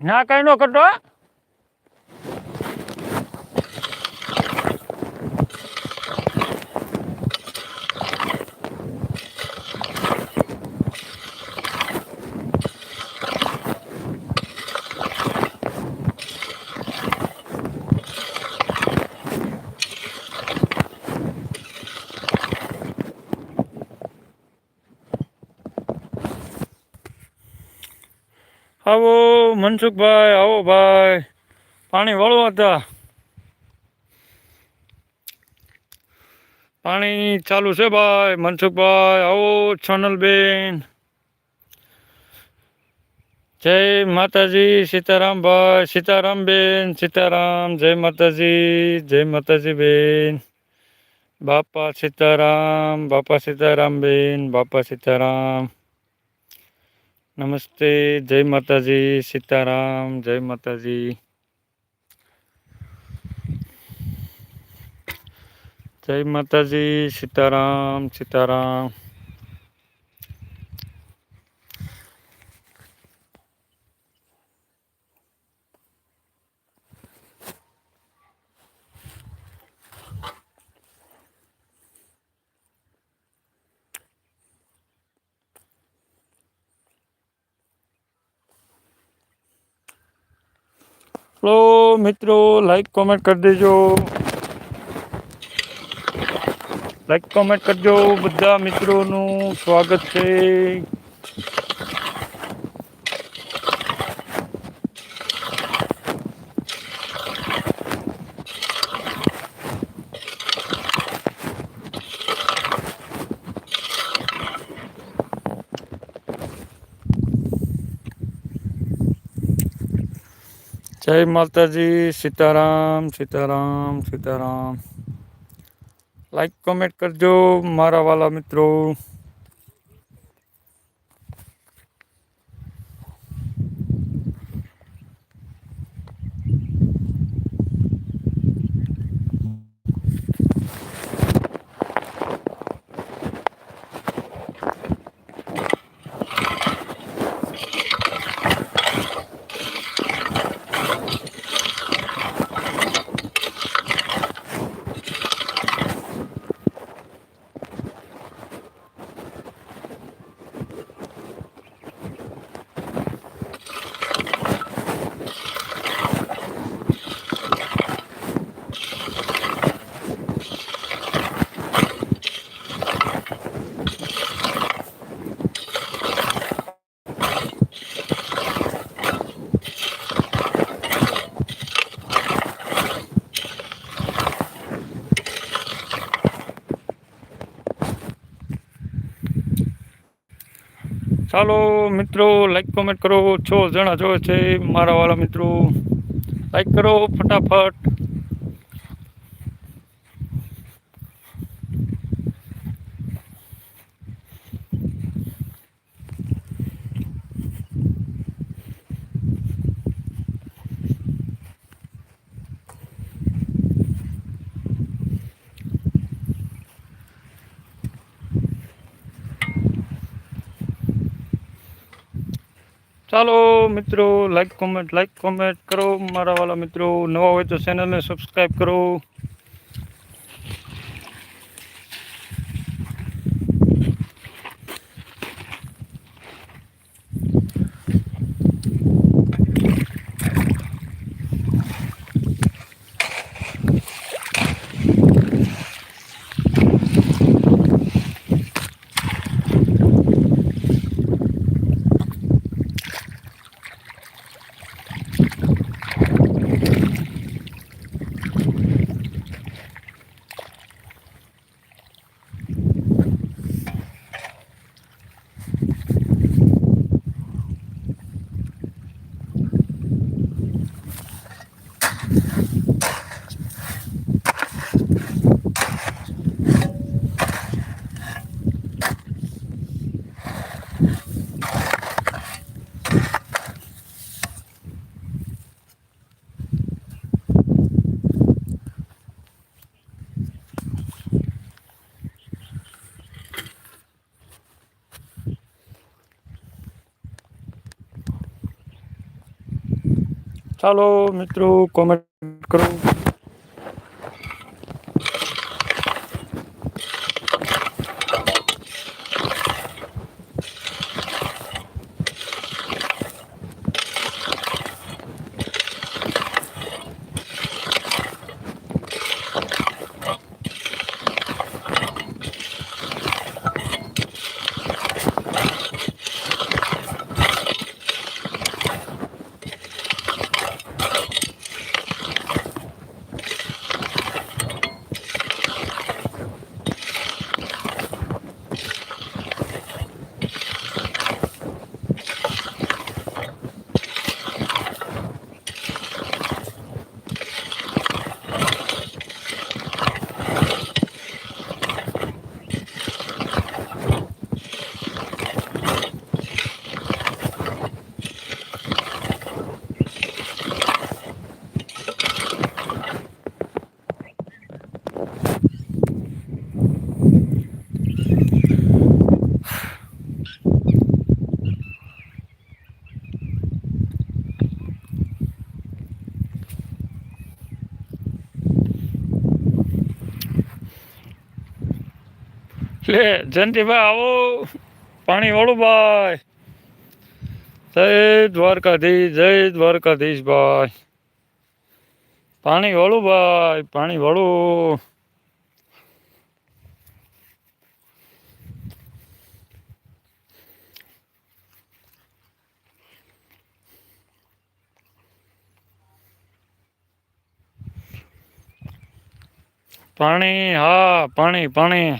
ના કઈ નો કરતો આવો, મનસુખભાઈ, આવો ભાઈ. પાણી વાળવા હતા પાણી ચાલુ છે ભાઈ, મનસુખભાઈ, આવો સોનલબેન જય માતાજી સીતારામભાઈ સીતારામબેન સીતારામ, જય માતાજી જય માતાજી બેન. બાપા સીતારામ બાપા સીતારામ બેન, બાપા સીતારામ. નમસ્તે જય માતાજી સીતારામ જય માતાજી જય માતાજી સીતારામ સીતારામ હેલો મિત્રો લાઈક કોમેન્ટ કરી દેજો. લાઈક કોમેન્ટ કરજો. બધા મિત્રોનું સ્વાગત છે. જય માતાજી સીતારામ સીતારામ સીતારામ. લાઈક કોમેન્ટ કરજો મારા વાલા મિત્રો. ચાલો મિત્રો લાઈક કોમેન્ટ કરો. છો જણા જોવે છે, મારા વાળા મિત્રો. લાઈક કરો, ફટાફટ. ચાલો મિત્રો લાઈક કોમેન્ટ લાઈક કોમેન્ટ કરો. મારા વાલા મિત્રો નવા હોય તો ચેનલને સબસ્ક્રાઈબ કરો. ચાલો મિત્રો કોમેન્ટ કરો. લે જયંતિભાઈ આવો. પાણી વાળું ભાઈ. જય દ્વારકાધીશ જય દ્વારકાધીશ ભાઈ. પાણી વાળું ભાઈ, પાણી વાળું. પાણી, હા, પાણી પાણી.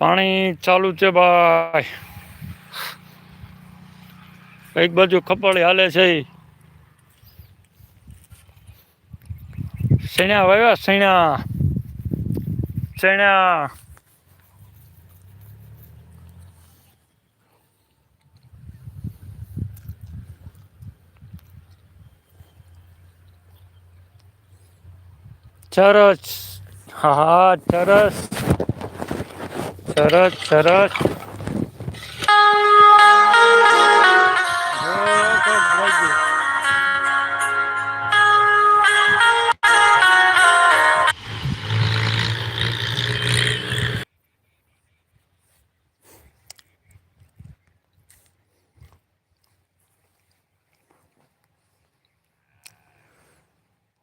પાણી ચાલુ છે ભાઈ. એક બાજુ ખપડી હાલે છે સૈણા વાવ્યા સૈણા સૈણા ચરસ. હા, ચરસ. સરસ સરસ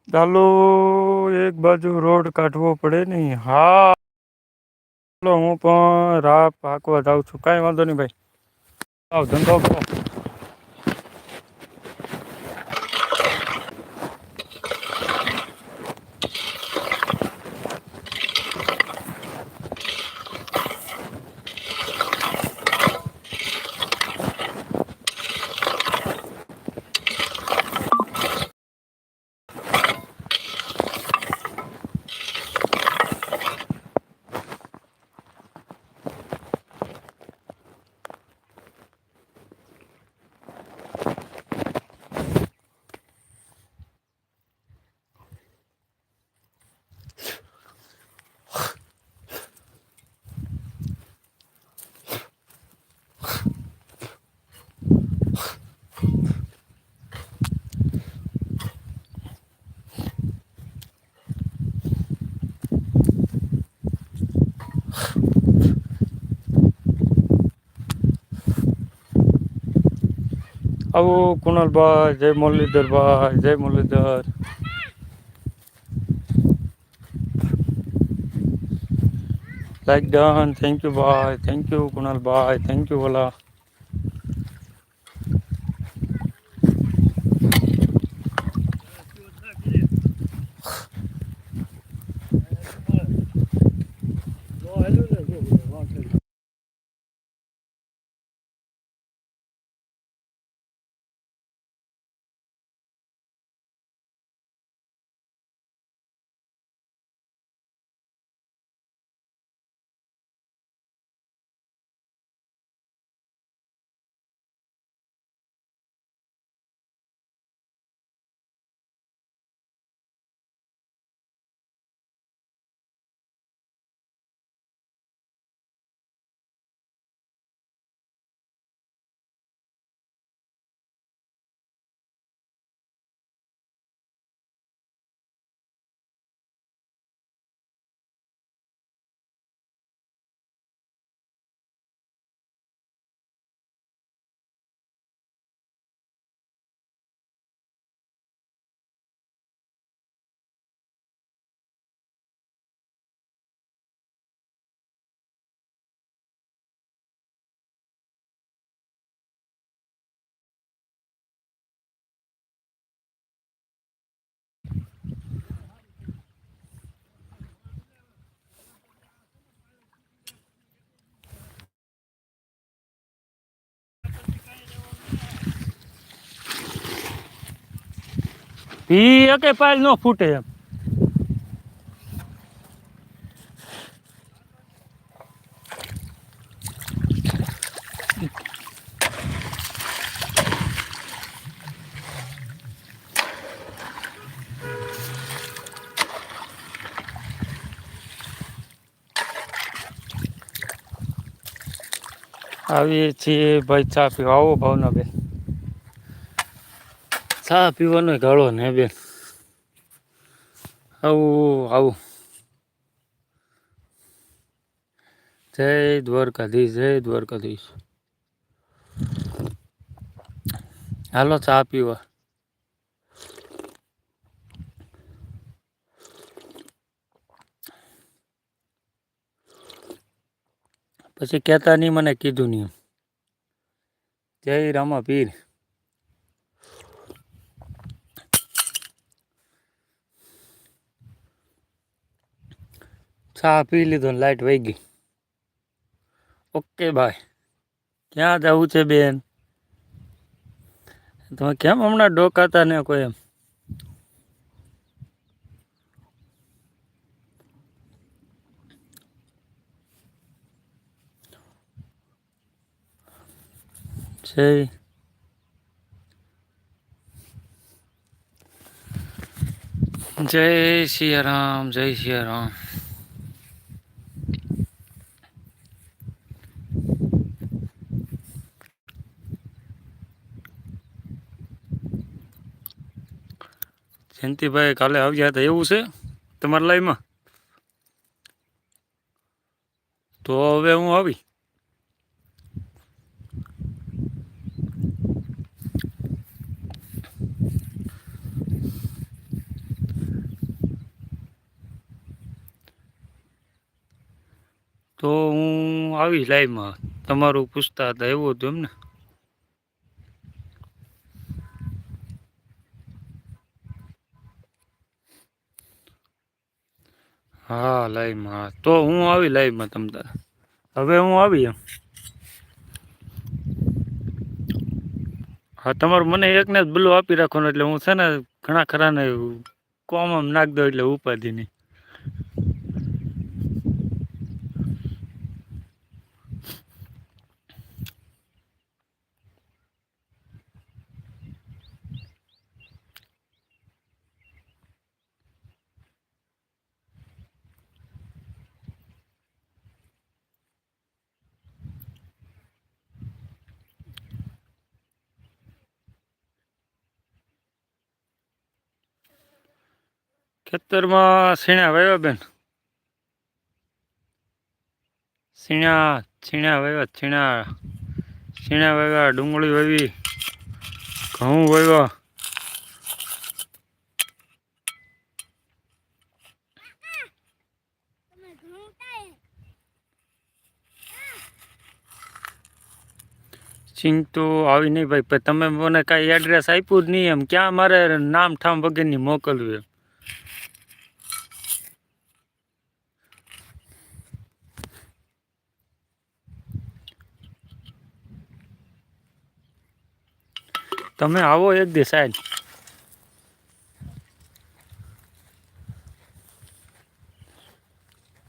ચાલો એક બાજુ રોડ કાઢવો પડે નહીં હા ચાલો પણ રાહ પાકવા જાઉં છું. કાંઈ વાંધો નહીં ભાઈ. આવ ધંધો કરો. આવું કુણાલભાઈ જય મુરલીધરભાઈ જય Muralidhar like done thank you ભાઈ થેન્ક યુ કુણાલભાઈ થેન્ક યુ ઓલા ઈ એકે પાલ નો ફૂટે એમ. આવીએ છીએ ભાઈ ચા પીવા. આવો ભાવના બેન ચા પીવાનો ગાળો ને બેન. આવું આવું. જય દ્વારકાધીશ જય દ્વારકાધીશ. હાલો ચા પીવા. પછી કહેતા નહીં મને કીધું નહીં જય રામા પીર ચા પી લીધો ને લાઈટ વહી ગઈ. ઓકે ભાઈ ક્યાં જવું છે બેન? તમે કેમ હમણાં ડોકાતા ને કોઈ એમ? છે. જય સિયારામ જય સિયારામ. જયંતિભાઈ કાલે આવ્યા હતા, એવું છે? તમારા લાઈમાં તો હવે હું આવી. તો હું આવી લાઈવમાં તમારું પૂછતા હતા, એવું હતું એમ હા લાઈવમાં તો હું આવી લાઈવમાં તમ તારે. હવે હું આવી એમ. હા, તમારું મને એકને જ બલું આપી રાખવાનું એટલે હું છે ને ઘણા ખરાને કોમ આમ નાખ દઉં એટલે ઉપાધિ નહીં. ખેતરમાં સીણા વાવ્યા બેન. સીણા છીણા વાવ્યા છીણા છીણા વાવ્યા, ડુંગળી વાવી, ઘઉં વાવ્યા. સિંગ આવી નહીં ભાઈ તમે મને કાંઈ એડ્રેસ આપ્યું જ નહીં એમ. ક્યાં મારે નામ ઠામ વગરની મોકલવું એમ? તમે આવો એક દે સાહેબ.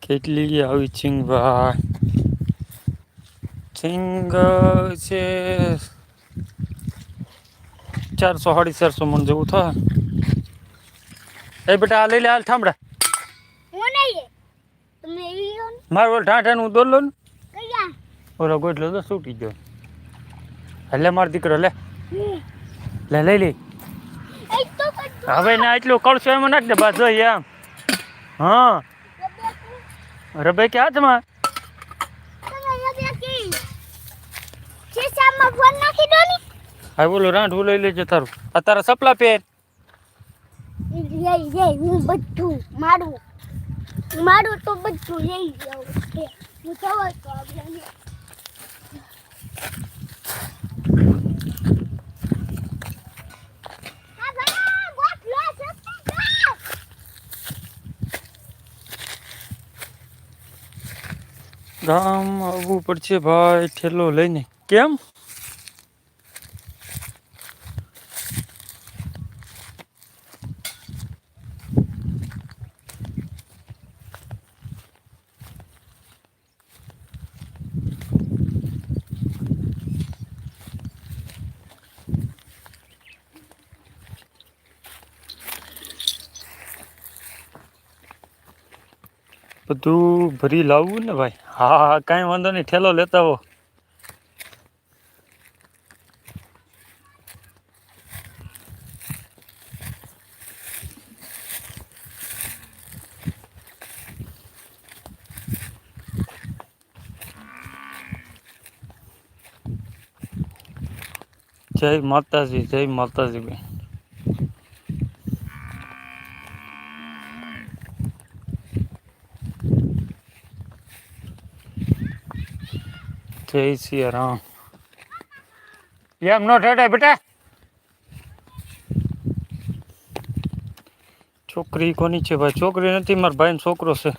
કેટલી આવી ચિંગવા ચિંગ છે ચારસો સાડી ચારસો મણ જેવું થાય એ બેટા આ લઈ લે હાલ થાંભળા મારો ઓલ દોર લો ને. ઓલો ગોઠલો તો છૂટી ગયો. એટલે મારો દીકરો લે. લે, લઈ લે. હવે ના એટલું કળશો એમાં નાખ દે, બસ જોઈએ આમ હા. રબે કે હાથમાં? હા, બોલો રાંઢવું લઈ લેજો તારું. આ સપલા પહેર. હું બધું મારું મારું તો બધું આપણે હા ભાઈ ગોઠલો સસ્તી ગામ આવવું પડશે ભાઈ ઠેલો લઈને. કેમ? બધું ભરી લાવવું ને ભાઈ? હા હા કાંઈ વાંધો નહીં ઠેલો લેતા હો જય માતાજી જય માતાજી બેન. જય સિયા રામ એમ નો ઠેઠાય બેટા છોકરી કોની છે ભાઈ છોકરી નથી મારા ભાઈનો છોકરો છે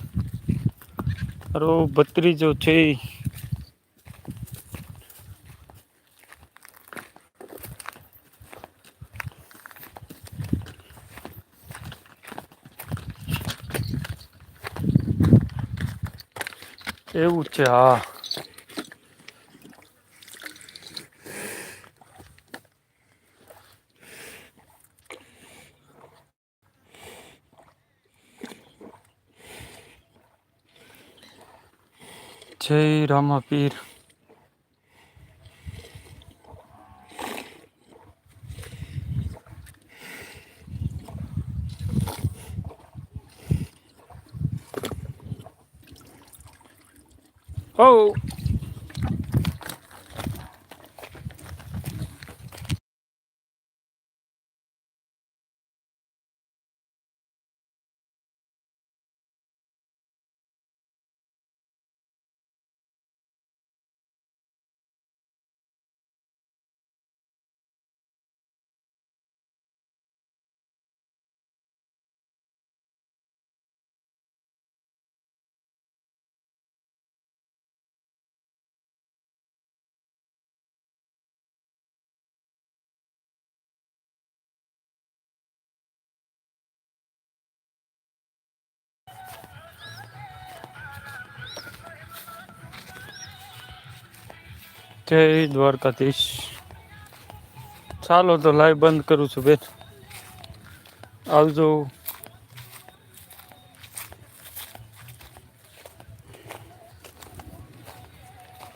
અરો ભત્રીજો છે ઈ. એવું છે હા જય રામાપીર. જય દ્વારકાધીશ. ચાલો તો લાઈવ બંધ કરું છું બેન. આવજો.